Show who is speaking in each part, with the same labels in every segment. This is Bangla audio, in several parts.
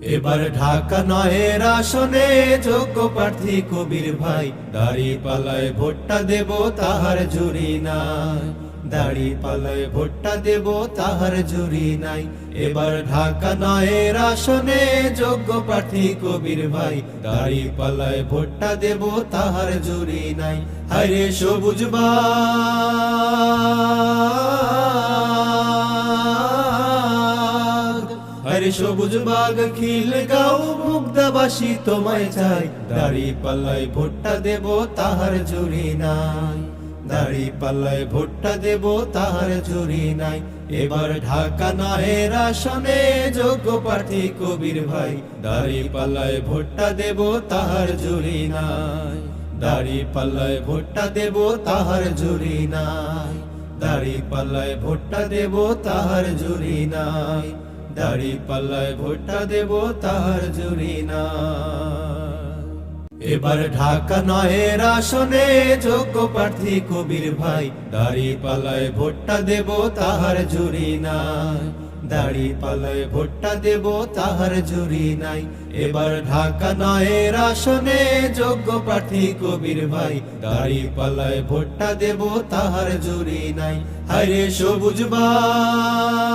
Speaker 1: এবার ঢাকা নয়ের আসনে যোগ্য প্রার্থী কবির ভাই। দাড়ি পালায় ভোটটা দেব তাহার জুরি নাই। দাড়ি পালায় ভোটটা দেব তাহার জুরি নাই। এবার ঢাকা নয়ের আসনে যোগ্য প্রার্থী কবির ভাই। দাড়ি পালায় ভোটটা দেব তাহার জুরি নাই। হায়রে সবুজ বাগ আরে সবুজ বাগ খিল গাও মুগ্ধাবাসী তোমায় চাই। দাড়ি পাল্লাই ভোটটা দেব, তাহার জুরি নাই। দাড়ি পাল্লাই ভোটটা দেব, তাহার জুরি নাই। এবার ঢাকা আসনে যোগ্য প্রার্থী কবির ভাই। দাড়ি পাল্লাই ভোটটা দেব, তাহার জুরি নাই। দাড়ি পাল্লায় ভোটটা দেব, তাহার জুরি নাই। দাড়ি পাল্লায় ভোটটা দেব, তাহার জুরি নাই। দাড়ি পাল্লায় ভোটটা দেব তাহার জুরি না। এবার ঢাকা নয়ের আসনে যোগ্য প্রার্থী কবির ভাই, দাড়ি পাল্লায় ভোটটা দেব তাহার জুরি নাই। দাড়ি পাল্লায় ভোটটা দেব তাহার জুরি নাই। এবার ঢাকা নয়ের আসনে যোগ্য প্রার্থী কবির ভাই, দাড়ি পাল্লায় ভোটটা দেব তাহার জুরি নাই। হায়রে সবুজ বাগ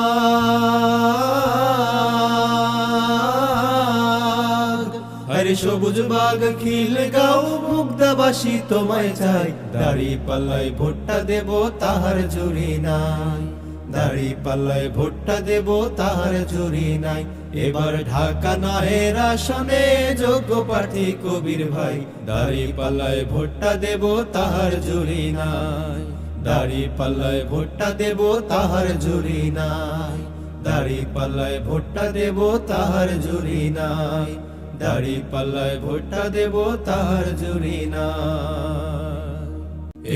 Speaker 1: আরে সবুজ বাগ খিল গাও মুগ্ধাবাসী তোমায় চাই। দাড়ি পাল্লাই ভোটটা দেব, তাহার জুড়ি নাই। দাড়ি পাল্লায় ভোটটা দেব, তাহার জুরি নাই। এবার ঢাকা নাহের আসনে যোগ্য প্রার্থী কবির ভাই। দাড়ি পাল্লায় ভোটটা দেব, তাহার জুরি নাই। দাড়ি পাল্লায় ভোটটা দেব, তাহার জুরি নাই। দাড়ি পাল্লায় ভোটটা দেব, তাহার জুরি নাই। দাড়ি পাল্লায় ভোটটা দেব তাহার জুরি নাই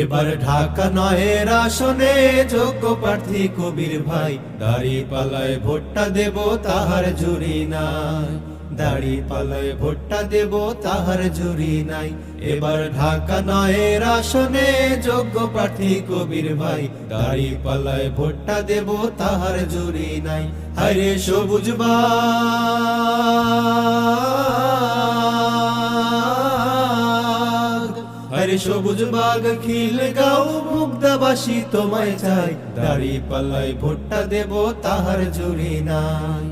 Speaker 1: এবার ঢাকা নয়ের আসনে যোগ্য প্রার্থী কবির ভাই, দাড়ি পাল্লায় ভোটটা দেব তাহার জুরি নাই। দাড়ি পাল্লায় ভোটটা দেব তাহার জুরি নাই। এবার ঢাকা নয়ের আসনে যোগ্য প্রার্থী কবির ভাই, দাড়ি পাল্লায় ভোটটা দেব তাহার জুরি নাই। হায়রে সবুজ বাগ। আরে সবুজ বাগ খিল গাও মুগ্ধাবাসী তোমায় চাই। দাড়ি পাল্লাই ভোটটা দেব, তাহার জুড়ি নাই।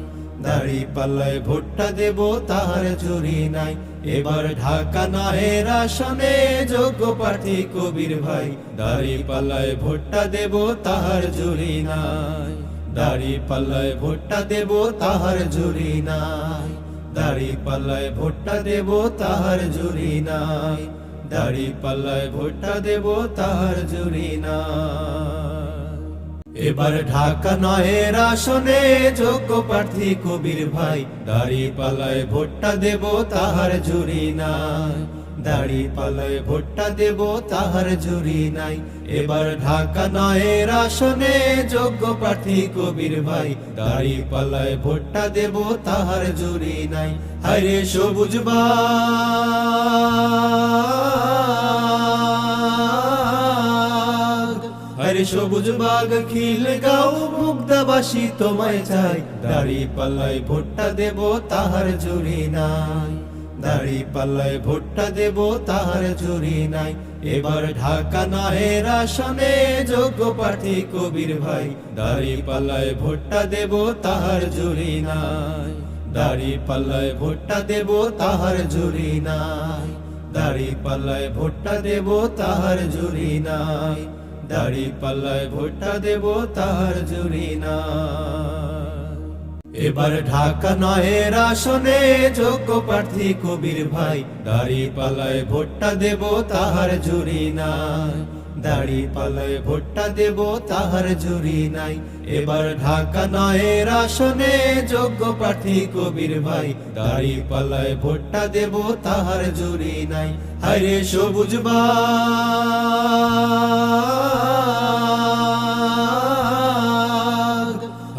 Speaker 1: দাড়ি পাল্লায় ভোটটা দেব, তাহার জুরি নাই। এবার ঢাকা নাহের আসনে যোগ্য প্রার্থী কবির ভাই। দাড়ি পাল্লায় ভোটটা দেব, তাহার জুড়ি নাই। দাড়ি পাল্লায় ভোটটা দেব, তাহার জুড়ি নাই। দাড়ি পাল্লায় ভোটটা দেব, তাহার জুড়ি নাই। দাড়ি পাল্লায় ভোটটা দেব তাহার জুরি নাই এবার ঢাকা নয়ের আসনে যোগ্য প্রার্থী কবির ভাই, দাড়ি পাল্লায় ভোটটা দেব তাহার জুরি নাই। দাড়ি পাল্লায় ভোটটা দেব তাহার জুরি নাই। এবার ঢাকা নয়ের আসনে যোগ্য প্রার্থী কবির ভাই, দাড়ি পাল্লায় ভোটটা দেব তাহার জুরি নাই। হায়রে সবুজ বাগ! সবুজ বাগ খিল গাও মুগ্ধাবাসী তোমায় চাই। দাড়ি পাল্লায় ভোটটা দেব, তাহার জুরি নাই। দাড়ি পাল্লায় ভোটটা দেব, তাহার জুরি নাই। এবার ঢাকা নাহের আসনে যোগ্য প্রার্থী কবির ভাই। দাড়ি পাল্লায় ভোটটা দেব, তাহার জুরি নাই। দাড়ি পাল্লায় ভোটটা দেব, তাহার জুরি নাই। দাড়ি পাল্লায় ভোটটা দেব, তাহার জুরি নাই। দাড়ি পাল্লায় ভোটটা দেব তাহার জুড়ি না। এবার ঢাকা নয়ের আসনে যোগ্য প্রার্থী কবির ভাই, দাড়ি পাল্লায় ভোটটা দেব তাহার জুড়ি নাই দাড়ি পাল্লায় ভোটটা দেব, তাহার জুরি নাই। এবার ঢাকা নয়ের আসনে যোগ্য প্রার্থী কবির ভাই। দাড়ি পাল্লায় ভোটটা দেব, তাহার জুরি নাই। হায়রে সবুজ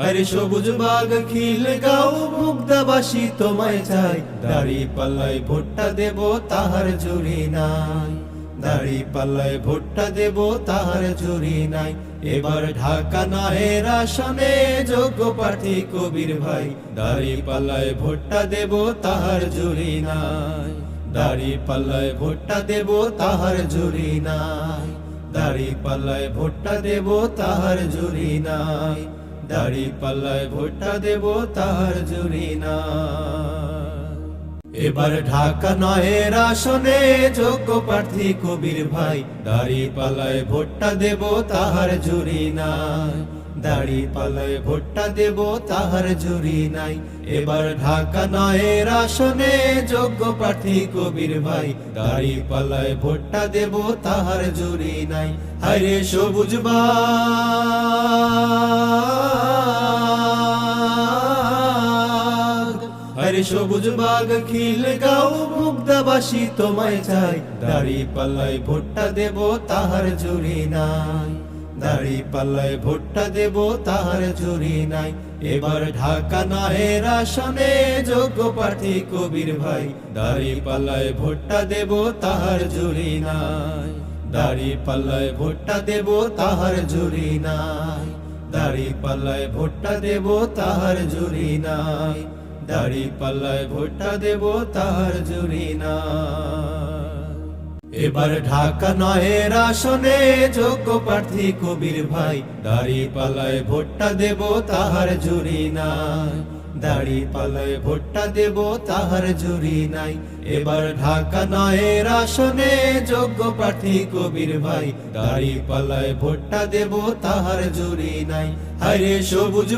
Speaker 1: আরে সবুজ বাগ খিল গাও মুগ্ধাবাসী তোমায় চাই। দাড়ি পাল্লায় ভোটটা দেব, তাহার জুরি নাই। দাড়ি পাল্লায় ভোটটা দেব তাহার জুরি নাই। এবার ঢাকা নহের আসনে যোগ্য প্রার্থী কবির ভাই। দাড়ি পাল্লায় ভোটটা দেব তাহার জুরি নাই। দাড়ি পাল্লায় ভোটটা দেব তাহার জুরি নাই। দাড়ি পাল্লায় ভোটটা দেব তাহার জুরি নাই। দাড়ি পাল্লায় ভোটটা দেব তাহার জুরি নাই। এবার ঢাকা নহের আসনে যোগ্য প্রার্থী কবির ভাই। দাড়ি পালায় ভোটটা দেব তাহার জুরি নাই। দাড়ি পালায় ভোটটা দেব তাহার জুরি নাই। এবার ঢাকা নহের আসনে যোগ্য প্রার্থী কবির ভাই। দাড়ি পালায় ভোটটা দেব তাহার জুরি নাই। হায়রে সবুজ বাগ সবুজ বাগ খিল গাও মুগ্ধাবাসী তোমায় চাই। দাড়ি পাল্লায় ভোটটা দেব, তাহার জুড়ি নাই। দাড়ি পাল্লায় ভোটটা দেব, তাহার জুরি নাই। এবার ঢাকা নহের আসনে যোগ্য প্রার্থী কবির ভাই। দাড়ি পাল্লায় ভোটটা দেব, তাহার জুরি নাই। দাড়ি পাল্লায় ভোটটা দেব, তাহার জুরি নাই। দাড়ি পাল্লায় ভোটটা দেব, তাহার জুড়ি নাই। দাড়ি পাল্লায় ভোটটা দেব তার জুড়ি না। এবার ঢাকা নয়ের আসনে যোগ্য প্রার্থী কবির ভাই, দাড়ি পালায় ভোটটা দেব তাহার জুড়ি নাই দাড়ি পাল্লায় ভোটটা দেব, তাহার জুরি নাই। এবার ঢাকা নহের আসনে যোগ্য প্রার্থী কবির ভাই। দাড়ি পাল্লায় ভোটটা দেব, তাহার জুরি নাই। হরে সবুজ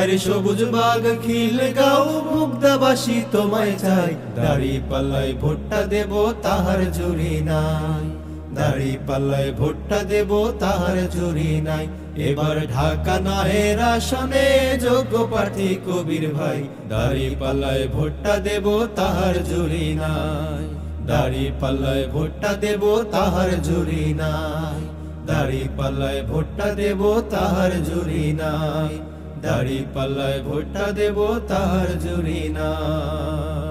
Speaker 1: আরে সবুজ বাগ, খিল গাও, মুগ্ধাবাসী তোমায় চাই। দাড়ি পাল্লায় ভোটটা দেব, তাহার জুরি নাই। দাড়ি পাল্লায় ভোটটা দেব তাহার জুরি নাই। এবার ঢাকা নহের আসনে যোগ্য প্রার্থী কবির ভাই। দাড়ি পাল্লায় ভোটটা দেব তাহার জুরি নাই। দাড়ি পাল্লায় ভোটটা দেব তাহার জুরি নাই। দাড়ি পাল্লায় ভোটটা দেব তাহার জুরি নাই। দাড়ি পাল্লায় ভোটটা দেব তাহার জুরি নাই।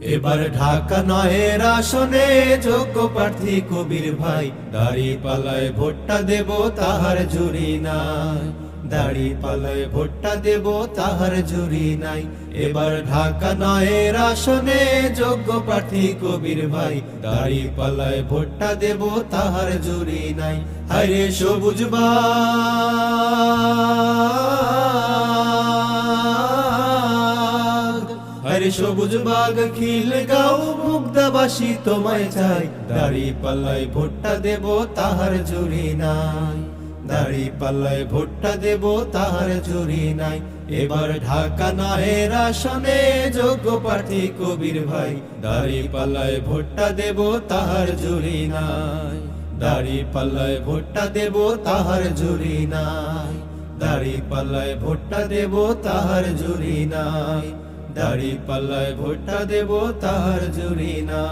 Speaker 1: এবার ঢাকা নহের আসনে যোগ্য প্রার্থী কবির ভাই। দাড়ি পালায় ভোটটা দেব তাহার জুরি নাই। দাড়ি পালায় ভোটটা দেব তাহার জুরি নাই। এবার ঢাকা নহের আসনে যোগ্য প্রার্থী কবির ভাই। দাড়ি পালায় ভোটটা দেব তাহার জুরি নাই। হরে সবুজ বাগ আরে সবুজ বাগ, খিল গাও মুগ্ধাবাসী তোমায় চাই। দাড়ি পাল্লায় ভোটটা দেব, তাহার জুরি নাই। দাড়ি পাল্লায় ভোটটা দেব, তাহার জুরি নাই। এবার ঢাকা নহের আসনে যোগ্য প্রার্থী কবির ভাই। দাড়ি পাল্লায় ভোটটা দেব, তাহার জুরি নাই। দাড়ি পাল্লায় ভোটটা দেব, তাহার জুরি নাই। দাড়ি পাল্লায় ভোটটা দেব, তাহার জুরি নাই। দাড়ি পাল্লায় ভোটটা দেব, তার জুড়ি না।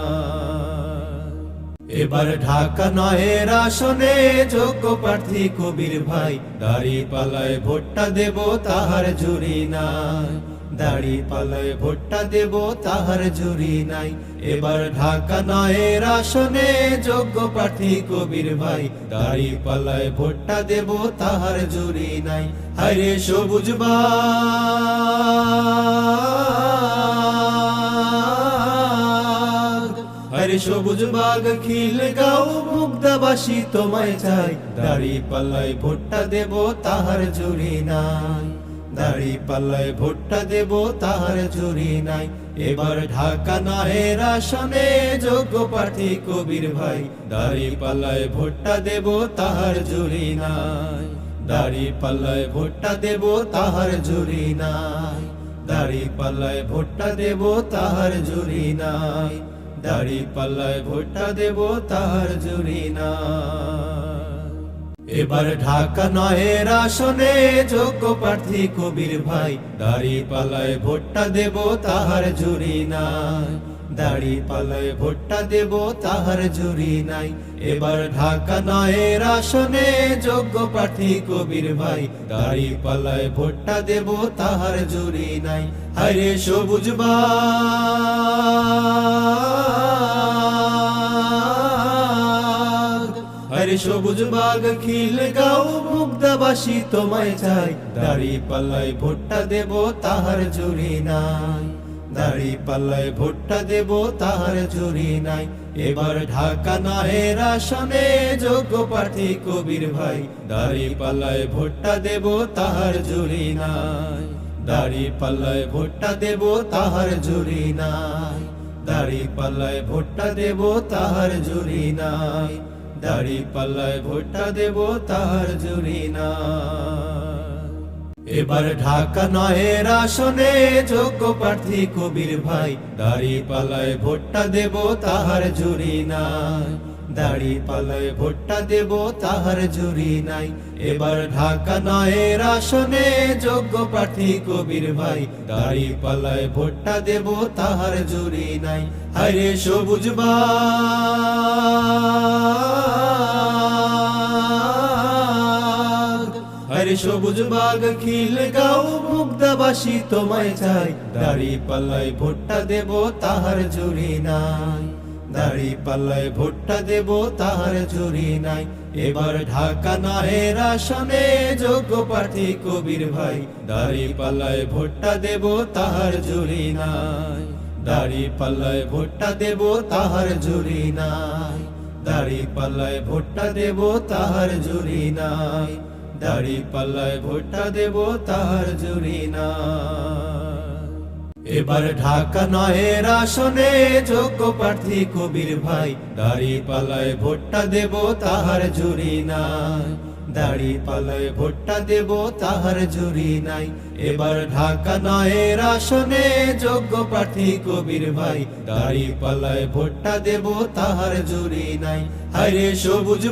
Speaker 1: এবার ঢাকা নয়ের আসনে যোগ্য প্রার্থী কবির ভাই, দাড়ি পালায় ভোটটা দেব তাহার জুড়ি নাই দাড়ি পাল্লায় ভোটটা দেব, তাহার জুরি নাই। এবার ঢাকা নহের আসনে যোগ্য প্রার্থী কবির ভাই। দাড়ি পাল্লায় ভোটটা দেব, তাহার জুরি নাই। হরে সবুজ হরে সবুজ বাগ খিল গাও, মুগ্ধাবাসী তোমায় চাই। দাড়ি পাল্লায় ভোটটা দেব, তাহার জুরি নাই। দাড়ি পাল্লায় ভোটটা দেব, তাহার জুরি নাই। এবার ঢাকা নহের আসনে যোগ্য প্রার্থী কবির ভাই। দাড়ি পাল্লায় ভোটটা দেব, তাহার জুরি নাই। দাড়ি পাল্লায় ভোটটা দেব, তাহার জুরি নাই। দাড়ি পাল্লায় ভোটটা দেব, তাহার জুরি নাই। দাড়ি পাল্লায় ভোটটা দেব, তাহার জুরি নাই। এবার ঢাকা নহের আসনে যোগ্য প্রার্থী কবির ভাই। দাড়ি পাল্লায় ভোটটা দেব তাহার জুরি নাই। দাড়ি পালায় ভোটটা দেব তাহার জুরি নাই। এবার ঢাকা নয়ের আসনে যোগ্য প্রার্থী কবির ভাই। দাড়ি পালায় ভোটটা দেব তাহার জুরি নাই। হায়রে সবুজ বাগ আরে সবুজ বাগ খিল গাও মুগ্ধাবাসী তোমায় চাই। দাড়ি পাল্লায় ভোটটা দেব, তাহার জুড়ি নাই। দাড়ি পাল্লায় ভোটটা দেব, তাহার জুরি নাই। এবার ঢাকা নাহের আসনে যোগ্য প্রার্থী কবির ভাই। দাড়ি পাল্লায় ভোটটা দেব, তাহার জুড়ি নাই। দাড়ি পাল্লায় ভোটটা দেব, তাহার জুড়ি নাই। দাড়ি পাল্লায় ভোটটা দেব, তাহার জুরি নাই। দাড়ি পাল্লায় ভোটটা দেব তাহার জুরি নাই এবার ঢাকা নয়ের আসনে যোগ্য প্রার্থী কবির ভাই, দাড়ি পাল্লায় ভোটটা দেব তাহার জুরি নাই। দাড়ি পাল্লায় ভোটটা দেব তাহার জুরি নাই। এবার ঢাকা নয়ের আসনে যোগ্য প্রার্থী কবির ভাই, দাড়ি পাল্লায় ভোটটা দেব তাহার জুরি নাই। হায়রে সবুজ বাগ সবুজ বাগ খিল গাও, মুগ্ধাবাসী তোমায় চাই। দাড়ি পাল্লায় ভোটটা দেব, তাহার জুড়ি নাই। দাড়ি পাল্লায় ভোটটা দেব, তাহার জুরি নাই। এবার ঢাকা নাহের আসনে যোগ্য প্রার্থী কবির ভাই। দাড়ি পাল্লায় ভোটটা দেব, তাহার জুড়ি নাই। দাড়ি পাল্লায় ভোটটা দেব, তাহার জুড়ি নাই। দাড়ি পাল্লায় ভোটটা দেব, তাহার জুড়ি নাই। দাড়ি পাল্লায় ভোটটা দেব তাহার জুড়ি না। এবার ঢাকা নয়ের আসনে যোগ্য প্রার্থী কবির ভাই, দাড়ি পাল্লায় ভোটটা দেব তাহার জুড়ি নাই দাড়ি পাল্লায় ভোটটা দেব, তাহার জুরি নাই। এবার ঢাকা নয় আসনে যোগ্য প্রার্থী কবির ভাই। দাড়ি পাল্লায় ভোটটা দেব, তাহার জুরি নাই। হায়রে সবুজ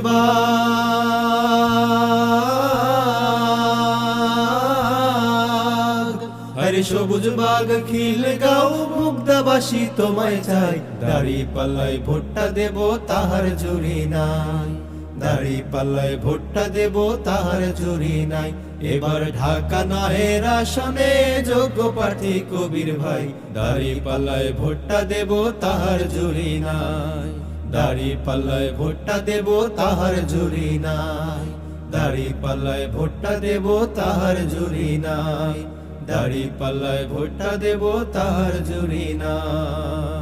Speaker 1: আরে সবুজ বাগ খিল গাও মুগ্ধাবাসী তোমায় চাই। দাড়ি পাল্লায় ভোটটা দেব, তাহার জুরি নাই। দাড়ি পাল্লায় ভোটটা দেব, তাহার জুরি নাই। এবার ঢাকা নাহের আসনে যোগ্য প্রার্থী কবির ভাই। দাড়ি পাল্লায় ভোটটা দেব, তাহার জুরি নাই। দাড়ি পাল্লায় ভোটটা দেব, তাহার জুরি নাই। দাড়ি পাল্লায় ভোটটা দেব, তাহার জুরি নাই। দাড়ি পাল্লায় ভোটটা দেব, তাহার জুরি নাই।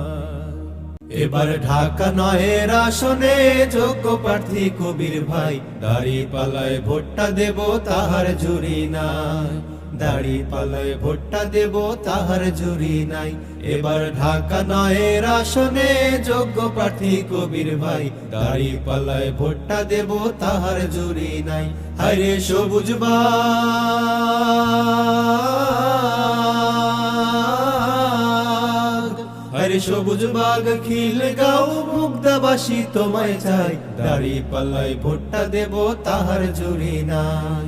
Speaker 1: এবার ঢাকা নয়ের আসনে যোগ্য প্রার্থী কবির ভাই। দাড়ি পালায় ভোটটা দেব তাহার জুরি নাই। দাড়ি পালায় ভোটটা দেব তাহার জুরি নাই। এবার ঢাকা নয়ের আসনে যোগ্য প্রার্থী কবির ভাই। দাড়ি পালায় ভোটটা দেব তাহার জুরি নাই। হায়রে সবুজ বাগ। সবুজ বাগ খিল গাও মুগ্ধাবাসী তোমায় চাই। দাড়ি পাল্লায় ভোটটা দেব, তাহার জুরি নাই।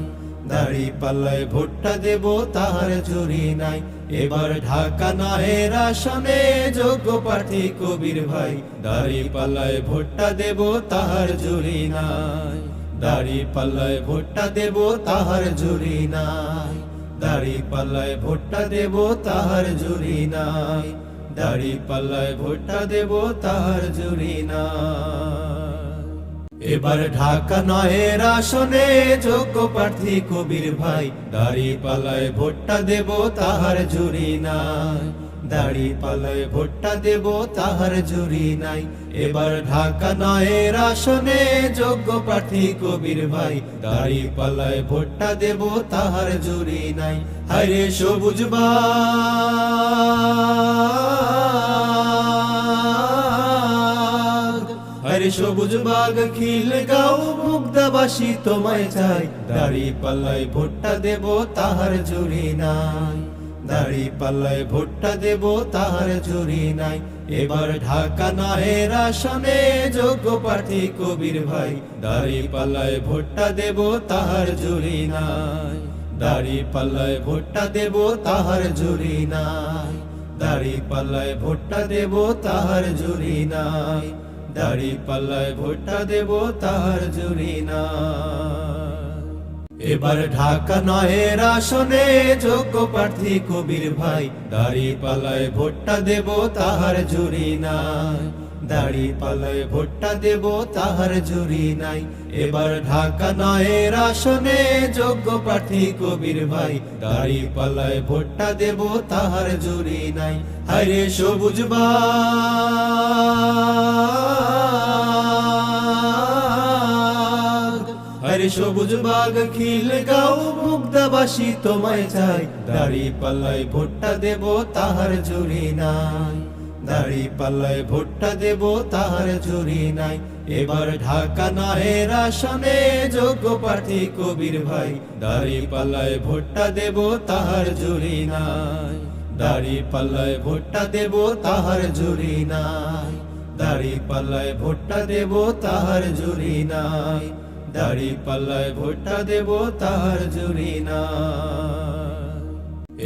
Speaker 1: দাড়ি পাল্লায় ভোটটা দেব, তাহার জুরি নাই। এবার ঢাকা নাহের আসনে যোগ্য প্রার্থী কবির ভাই। দাড়ি পাল্লায় ভোটটা দেব, তাহার জুরি নাই। দাড়ি পাল্লায় ভোটটা দেব, তাহার জুরি নাই। দাড়ি পাল্লায় ভোটটা দেব, তাহার জুরি নাই। দাড়ি পাল্লায় ভোটটা দেব তাহার জুড়ি না। এবার ঢাকা নয়ের আসনে যোগ্য প্রার্থী কবির ভাই, দাড়ি পাল্লায় ভোটটা দেব তাহার জুড়ি নাই দাড়ি পাল্লায় ভোটটা দেব, তাহার জুরি নাই। এবার ঢাকা নয়ের আসনে যোগ্য প্রার্থী কবির ভাই। দাড়ি পাল্লায় ভোটটা দেব, তাহার জুরি নাই। হায়রে সবুজ আরে সবুজ বাগ, খিল গাও, মুগ্ধাবাসী তোমায় চাই। দাড়ি পাল্লায় ভোটটা দেব, তাহার জুরি নাই। দাড়ি পাল্লায় ভোটটা দেব তাহার জুরি নাই। এবার ঢাকা নাহের আসনে যোগ্য প্রার্থী কবির ভাই। দাড়ি পাল্লায় ভোটটা দেব তাহার জুরি নাই। দাড়ি পাল্লায় ভোটটা দেব তাহার জুরি নাই। দাড়ি পাল্লায় ভোটটা দেব তাহার জুরি নাই। দাড়ি পাল্লায় ভোটটা দেব তাহার জুরি নাই। এবার ঢাকা নয়ের আসনে যোগ্য প্রার্থী কবির ভাই। দাড়ি পাল্লায় ভোটটা দেব তাহার জুরি নাই। দাড়ি পাল্লায় ভোটটা দেব তাহার জুরি নাই। এবার ঢাকা নয়ের আসনে যোগ্য প্রার্থী কবির ভাই। দাড়ি পালায় ভোটটা দেব তাহার জুরি নাই। হায়রে সবুজ বাগ আরে সবুজ বাগ খিল গাও মুগ্ধাবাসী তোমায় চাই। দাড়ি পাল্লায় ভোটটা দেব, তাহার জুরি নাই। দাড়ি পাল্লায় ভোটটা দেব, তাহার জুরি নাই। এবার ঢাকা নাহের আসনে যোগ্য প্রার্থী কবির ভাই। দাড়ি পাল্লায় ভোটটা দেব, তাহার জুরি নাই। দাড়ি পাল্লায় ভোটটা দেব, তাহার জুরি নাই। দাড়ি পাল্লায় ভোটটা দেব, তাহার জুরি নাই। দাড়ি পাল্লায় ভোটটা দেব তাহার জুরি নাই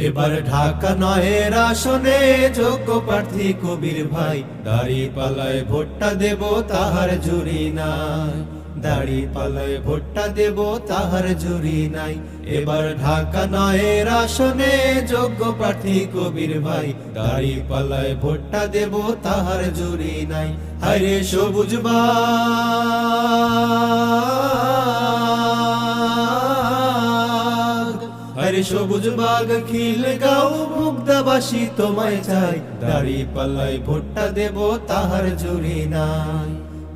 Speaker 1: এবার ঢাকা নয়ের আসনে যোগ্য প্রার্থী কবির ভাই, দাড়ি পাল্লায় ভোটটা দেব তাহার জুরি নাই। দাড়ি পাল্লায় ভোটটা দেব তাহার জুরি নাই। এবার ঢাকা নয়ের আসনে যোগ্য প্রার্থী কবির ভাই, দাড়ি পাল্লায় ভোটটা দেব তাহার জুরি নাই। হরে সবুজ বাগ আরে সবুজ বাগ, খিল গাও মুগ্ধাবাসী তোমায় চাই। দাড়ি পাল্লায় ভোটটা দেব, তাহার জুরি নাই।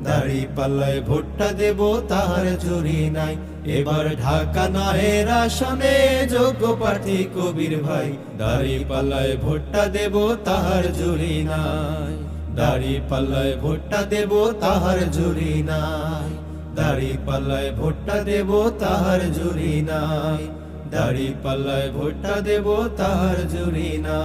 Speaker 1: দাড়ি পাল্লায় ভোটটা দেব, তাহার জুরি নাই। এবার ঢাকা নাহের আসনে যোগ্য প্রার্থী কবির ভাই। দাড়ি পাল্লায় ভোটটা দেব, তাহার জুরি নাই। দাড়ি পাল্লায় ভোটটা দেব, তাহার জুরি নাই। দাড়ি পাল্লায় ভোটটা দেব, তাহার জুরি নাই। দাড়ি পাল্লায় ভোটটা দেব তার জুড়ি না।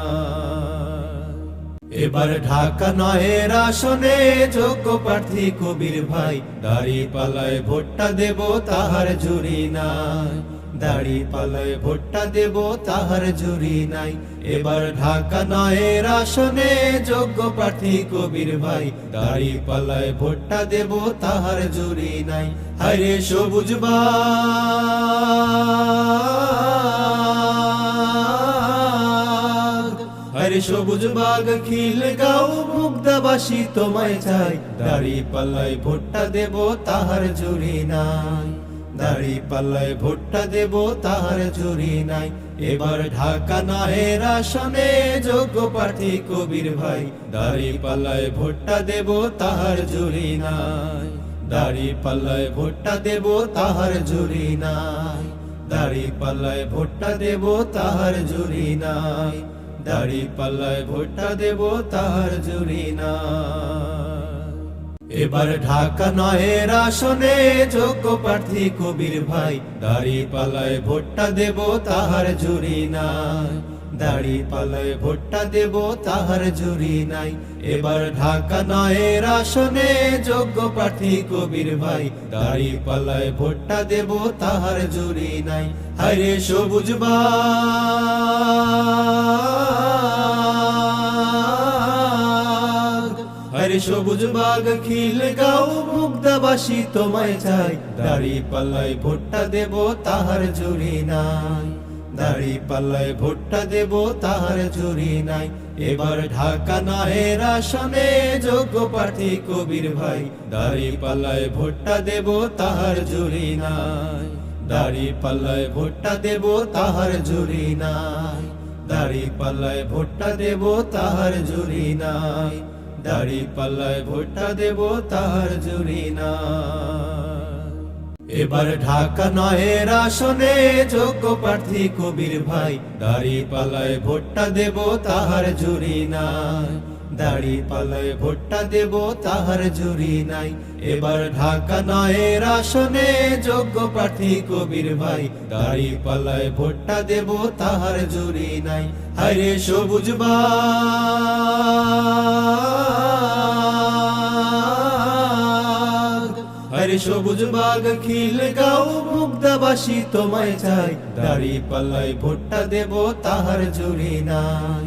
Speaker 1: এবার ঢাকা নয়ের আসনে যোগ্য প্রার্থী কবির ভাই, দাড়ি পালায় ভোটটা দেব, তাহার জুড়ি নাই দাড়ি পাল্লায় ভোটটা দেব, তাহার জুরি নাই। এবার ঢাকা নয়ের আসনে যোগ্য প্রার্থী কবির ভাই। দাড়ি পাল্লায় ভোটটা দেব, তাহার জুরি নাই। হরে সবুজ বাগ আরে সবুজ বাগ খিল গাও, মুগ্ধাবাসী তোমায় চাই। দাড়ি পাল্লায় ভোটটা দেব, তাহার জুরি নাই। দাড়ি পাল্লায় ভোটটা দেব, তাহার জুরি নাই। এবার ঢাকা নাহের আসনে যোগ্য প্রার্থী কবির ভাই। দাড়ি পাল্লায় ভোটটা দেব, তাহার জুরি নাই। দাড়ি পাল্লায় ভোটটা দেব, তাহার জুরি নাই। দাড়ি পাল্লায় ভোটটা দেব, তাহার জুরি নাই। দাড়ি পাল্লায় ভোটটা দেব, তাহার জুরি নাই। এবার ঢাকা নয়ের আসনে যোগ্য প্রার্থী কবির ভাই। দাড়ি পাল্লায় ভোটটা দেব তাহার জুরি নাই। দাড়ি পালায় ভোটটা দেব তাহার জুরি নাই। এবার ঢাকা নয়ের আসনে যোগ্য প্রার্থী কবির ভাই। দাড়ি পালায় ভোটটা দেব তাহার জুরি নাই। হরে সবুজ বাগ হরে সবুজ বাগ খিল গাও মুগ্ধাবাসী তোমায় চাই। দাড়ি পাল্লায় ভোটটা দেব, তাহার জুরি নাই। দাড়ি পাল্লায় ভোটটা দেব, তাহার জুরি নাই। এবার ঢাকা নাহের আসনে যোগ্য প্রার্থী কবির ভাই। দাড়ি পাল্লায় ভোটটা দেব, তাহার জুরি নাই। দাড়ি পাল্লায় ভোটটা দেব, তাহার জুরি নাই। দাড়ি পাল্লায় ভোটটা দেব, তাহার জুরি নাই। দাড়ি পাল্লায় ভোটটা দেব তাহার জুরি নাই এবার ঢাকা নয়ের আসনে যোগ্য প্রার্থী কবির ভাই, দাড়ি পাল্লায় ভোটটা দেব তাহার জুরি নাই। দাড়ি পাল্লায় ভোটটা দেব তাহার জুরি নাই। এবার ঢাকা নয়ের আসনে যোগ্য প্রার্থী কবির ভাই, দাড়ি পাল্লায় ভোটটা দেব তাহার জুরি নাই। হরে সবুজ বাগ। হরে সবুজ বাগ খিল গাও মুগ্ধাবাসী তোমায় চাই। দাড়ি পাল্লায় ভোটটা দেব, তাহার জুরি নাই।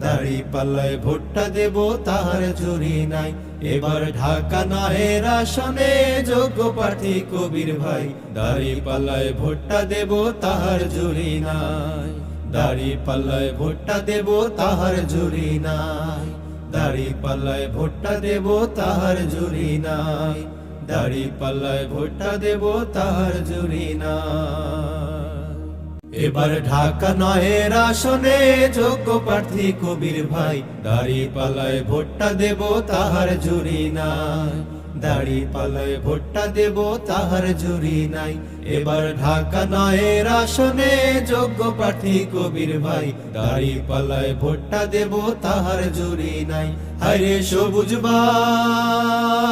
Speaker 1: দাড়ি পাল্লায় ভোটটা দেব, তাহার জুরি নাই। এবার ঢাকা নাহের আসনে যোগ্য প্রার্থী কবির ভাই। দাড়ি পাল্লায় ভোটটা দেব, তাহার জুরি নাই। দাড়ি পাল্লায় ভোটটা দেব, তাহার জুরি নাই। দাড়ি পাল্লায় ভোটটা দেব, তাহার জুরি নাই। দাড়ি পাল্লায় ভোটটা দেব তাহার জুরি নাই এবার ঢাকা নয়ের আসনে যোগ্য প্রার্থী কবির ভাই, দাড়ি পাল্লায় ভোটটা দেব তাহার জুরি নাই দাড়ি পাল্লায় ভোটটা দেব তাহার জুরি নাই। এবার ঢাকা নয়ের আসনে যোগ্য প্রার্থী কবির ভাই, দাড়ি পাল্লায় ভোটটা দেব তাহার জুরি নাই। হরে সবুজ বাগ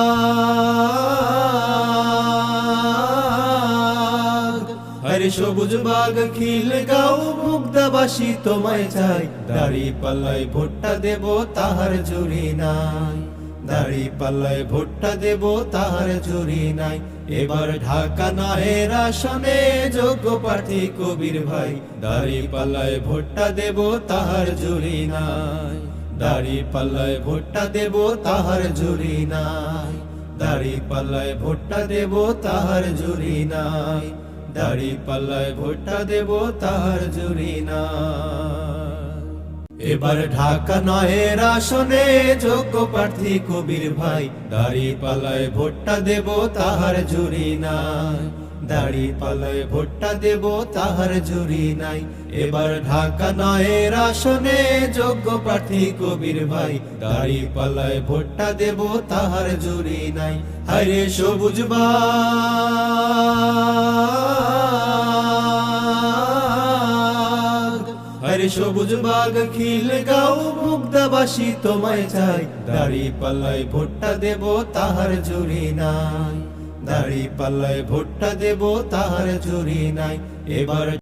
Speaker 1: সবুজ বাগ খিল গাও, মুগ্ধাবাসী তোমায় চাই। দাড়ি পাল্লায় ভোটটা দেব, তাহার জুড়ি নাই। দাড়ি পাল্লায় ভোটটা দেব, তাহার জুড়ি নাই। এবার ঢাকা নাহের আসনে যোগ্য প্রার্থী কবির ভাই। দাড়ি পাল্লায় ভোটটা দেব, তাহার জুড়ি নাই। দাড়ি পাল্লায় ভোটটা দেব, তাহার জুড়ি নাই। দাড়ি পাল্লায় ভোটটা দেব, তাহার জুড়ি নাই। দাড়ি পাল্লায় ভোটটা দেব তাহার জুড়ি না। এবার ঢাকা নয়ের আসনে যোগ্য প্রার্থী কবির ভাই, দাড়ি পালায় ভোটটা দেব তাহার জুড়ি নাই দাড়ি পাল্লায় ভোটটা দেব, তাহার জুরি নাই। এবার ঢাকা নয়ের আসনে যোগ্য প্রার্থী কবির ভাই। দাড়ি পাল্লায় ভোটটা দেব, তাহার জুরি নাই। হরে সবুজ আরে সবুজ বাগ খিল গাও মুগ্ধাবাসী তোমায় চাই। দাড়ি পাল্লায় ভোটটা দেব, তাহার জুরি নাই। দাড়ি পাল্লায় ভোটটা দেব তাহার চুরি নাই। এবার